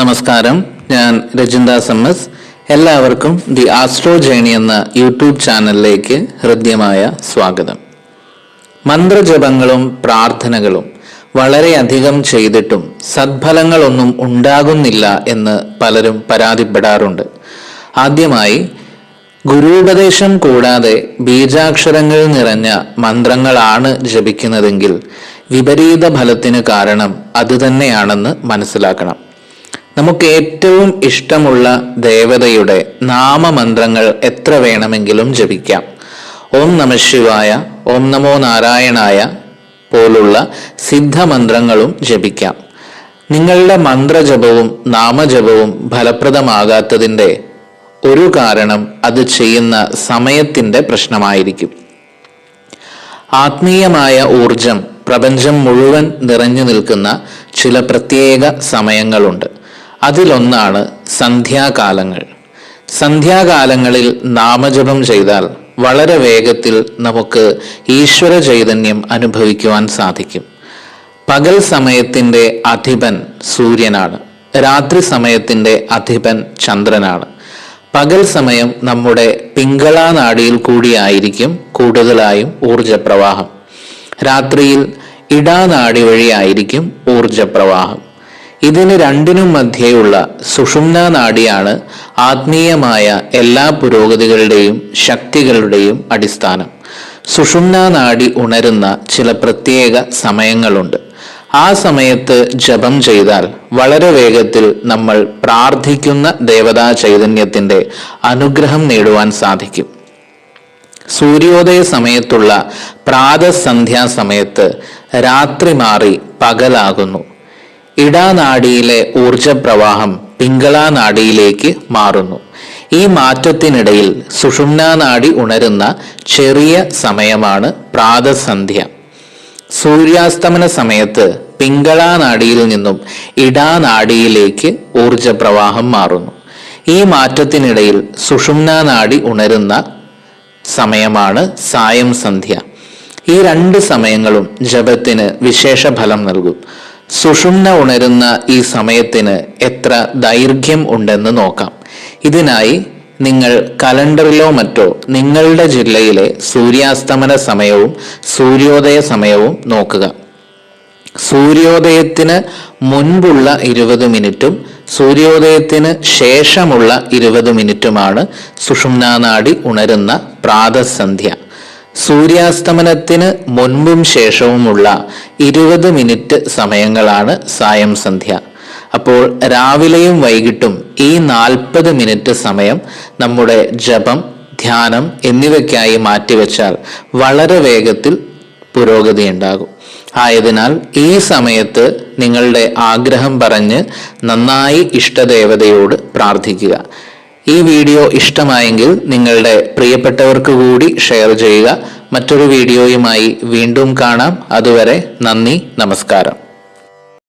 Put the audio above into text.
നമസ്കാരം. ഞാൻ Rajindas M S എല്ലാവർക്കും ദി ആസ്ട്രോ ജേണി എന്ന യൂട്യൂബ് ചാനലിലേക്ക് ഹൃദ്യമായ സ്വാഗതം. മന്ത്രജപങ്ങളും പ്രാർത്ഥനകളും വളരെയധികം ചെയ്തിട്ടും സദ്ഫലങ്ങളൊന്നും ഉണ്ടാകുന്നില്ല എന്ന് പലരും പരാതിപ്പെടാറുണ്ട്. ആദ്യമായി ഗുരുപദേശം കൂടാതെ ബീജാക്ഷരങ്ങൾ നിറഞ്ഞ മന്ത്രങ്ങളാണ് ജപിക്കുന്നതെങ്കിൽ വിപരീത ഫലത്തിന് കാരണം അതുതന്നെയാണെന്ന് മനസ്സിലാക്കണം. നമുക്ക് ഏറ്റവും ഇഷ്ടമുള്ള ദേവതയുടെ നാമമന്ത്രങ്ങൾ എത്ര വേണമെങ്കിലും ജപിക്കാം. ഓം നമ ശിവായ ഓം നമോ നാരായണായ പോലുള്ള സിദ്ധമന്ത്രങ്ങളും ജപിക്കാം. നിങ്ങളുടെ മന്ത്രജപവും നാമജപവും ഫലപ്രദമാകാത്തതിന്റെ ഒരു കാരണം അത് ചെയ്യുന്ന സമയത്തിന്റെ പ്രശ്നമായിരിക്കും. ആത്മീയമായ ഊർജം പ്രപഞ്ചം മുഴുവൻ നിറഞ്ഞു നിൽക്കുന്ന ചില പ്രത്യേക സമയങ്ങളുണ്ട്. അതിലൊന്നാണ് സന്ധ്യാകാലങ്ങൾ. സന്ധ്യാകാലങ്ങളിൽ നാമജപം ചെയ്താൽ വളരെ വേഗത്തിൽ നമുക്ക് ഈശ്വര ചൈതന്യം അനുഭവിക്കുവാൻ സാധിക്കും. പകൽ സമയത്തിന്റെ അധിപൻ സൂര്യനാണ്. രാത്രി സമയത്തിന്റെ അധിപൻ ചന്ദ്രനാണ്. പകൽ സമയം നമ്മുടെ പിങ്കള നാഡിയിൽ കൂടിയായിരിക്കും കൂടുതലായും ഊർജപ്രവാഹം. രാത്രിയിൽ ഇടാനാടി വഴിയായിരിക്കും ഊർജപ്രവാഹം. ഇതിന് രണ്ടിനും മധ്യേയുള്ള സുഷുമ്ന നാഡിയാണ് ആത്മീയമായ എല്ലാ പുരോഗതികളുടെയും ശക്തികളുടെയും അടിസ്ഥാനം. സുഷുമ്ന നാഡി ഉണരുന്ന ചില പ്രത്യേക സമയങ്ങളുണ്ട്. ആ സമയത്ത് ജപം ചെയ്താൽ വളരെ വേഗത്തിൽ നമ്മൾ പ്രാർത്ഥിക്കുന്ന ദേവതാ ചൈതന്യത്തിന്റെ അനുഗ്രഹം നേടുവാൻ സാധിക്കും. സൂര്യോദയ സമയത്തുള്ള പ്രാതസന്ധ്യാ സമയത്ത് രാത്രി മാറി പകലാകുന്നു. ഇടാനാഡിയിലെ ഊർജപ്രവാഹം പിങ്കളാ നാഡിയിലേക്ക് മാറുന്നു. ഈ മാറ്റത്തിനിടയിൽ സുഷുമ്നാ നാഡി ഉണരുന്ന ചെറിയ സമയമാണ് പ്രാതസന്ധ്യ. സൂര്യാസ്തമന സമയത്ത് പിങ്കളാ നാഡിയിൽ നിന്നും ഇടാനാഡിയിലേക്ക് ഊർജപ്രവാഹം മാറുന്നു. ഈ മാറ്റത്തിനിടയിൽ സുഷുമ്നാ നാഡി ഉണരുന്ന സമയമാണ് സായം സന്ധ്യ. ഈ രണ്ട് സമയങ്ങളും ജപത്തിന് വിശേഷ ഫലം നൽകും. സുഷുമ്ന ഉണരുന്ന ഈ സമയത്തിന് എത്ര ദൈർഘ്യം ഉണ്ടെന്ന് നോക്കാം. ഇതിനായി നിങ്ങൾ കലണ്ടറിലോ മറ്റോ നിങ്ങളുടെ ജില്ലയിലെ സൂര്യാസ്തമന സമയവും സൂര്യോദയ സമയവും നോക്കുക. സൂര്യോദയത്തിന് മുൻപുള്ള ഇരുപത് മിനിറ്റും സൂര്യോദയത്തിന് ശേഷമുള്ള ഇരുപത് മിനിറ്റുമാണ് സുഷുമ്നാനാടി ഉണരുന്ന പ്രാതസന്ധ്യ. സൂര്യാസ്തമനത്തിന് മുൻപും ശേഷവുമുള്ള ഇരുപത് മിനിറ്റ് സമയങ്ങളാണ് സായം സന്ധ്യ. അപ്പോൾ രാവിലെയും വൈകിട്ടും ഈ നാൽപ്പത് മിനിറ്റ് സമയം നമ്മുടെ ജപം ധ്യാനം എന്നിവയ്ക്കായി മാറ്റിവെച്ചാൽ വളരെ വേഗത്തിൽ പുരോഗതി ഉണ്ടാകും. ആയതിനാൽ ഈ സമയത്ത് നിങ്ങളുടെ ആഗ്രഹം പറഞ്ഞ് നന്നായി ഇഷ്ടദേവതയോട് പ്രാർത്ഥിക്കുക. ഈ വീഡിയോ ഇഷ്ടമായെങ്കിൽ നിങ്ങളുടെ പ്രിയപ്പെട്ടവർക്ക് കൂടി ഷെയർ ചെയ്യുക. മറ്റൊരു വീഡിയോയുമായി വീണ്ടും കാണാം. അതുവരെ നന്ദി നമസ്കാരം.